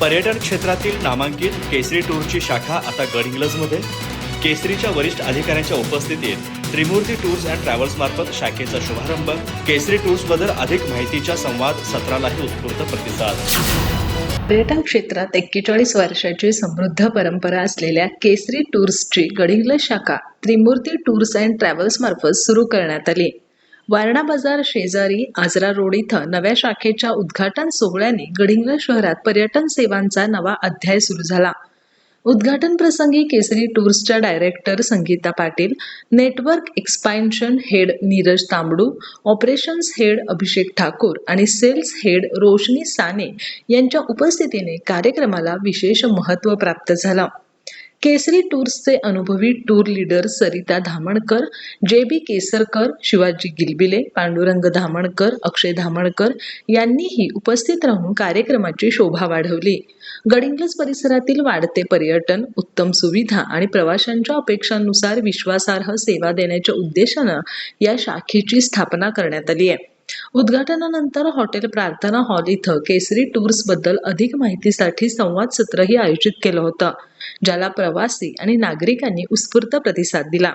पर्यटन क्षेत्रातील नामांकित केसरी टूरची शाखा आता गडहिंग्लजमध्ये. केसरीच्या वरिष्ठ अधिकाऱ्यांच्या उपस्थितीत त्रिमूर्ती टूर्स अँड ट्रॅव्हल्स मार्फत शाखेचा शुभारंभ केसरी टूर्सबद्दल अधिक माहितीच्या संवाद सत्रालाही उत्स्फूर्त प्रतिसाद. पर्यटन क्षेत्रात एक्केचाळीस वर्षाची समृद्ध परंपरा असलेल्या केसरी टूर्सची गडिंग्लज शाखा त्रिमूर्ती टूर्स अँड ट्रॅव्हल्स मार्फत सुरू करण्यात आली. वारणा बाजार शेजारी आजरा रोड इथं नव्या शाखेच्या उद्घाटन सोहळ्याने गडिंग्लज शहरात पर्यटन सेवांचा नवा अध्याय सुरू झाला. उद्घाटन प्रसंगी Kesari टूर्सच्या director Sangeeta Patil network expansion head Neeraj Tambadu operations head Abhishek Thakur आणि सेल्स हेड रोशनी साने यांच्या उपस्थितीने कार्यक्रमाला विशेष महत्त्व प्राप्त झालं. केसरी टूर्सचे अनुभवी टूर लीडर सरिता धामणकर जे बी केसरकर शिवाजी गिलबिले पांडुरंग धामणकर अक्षय धामणकर यांनीही उपस्थित राहून कार्यक्रमाची शोभा वाढवली. गडिंग्लज परिसरातील वाढते पर्यटन उत्तम सुविधा आणि प्रवाशांच्या अपेक्षांनुसार विश्वासार्ह सेवा देण्याच्या उद्देशानं या शाखेची स्थापना करण्यात आली आहे. उद्घाटनानंतर हॉटेल प्रार्थना हॉल इथं केसरी टूर्सबद्दल अधिक माहितीसाठी संवाद सत्रही आयोजित केलं होतं ज्याला प्रवासी आणि नागरिकांनी उत्स्फूर्त प्रतिसाद दिला.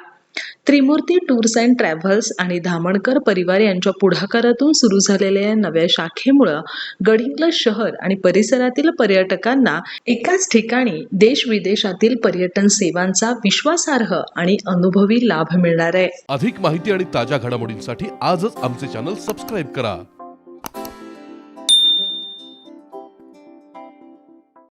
त्रिमूर्ती टूर्स अँड ट्रॅव्हल्स आणि धामणकर परिवार यांच्या पुढाकारातून सुरू झालेल्या या नव्या शाखेमुळं गडिंग्लज शहर आणि परिसरातील पर्यटकांना एकाच ठिकाणी देश विदेशातील पर्यटन सेवांचा विश्वासार्ह आणि अनुभवी लाभ मिळणार आहे. अधिक माहिती आणि ताज्या घडामोडींसाठी आजच आमचे चॅनल सबस्क्राईब करा.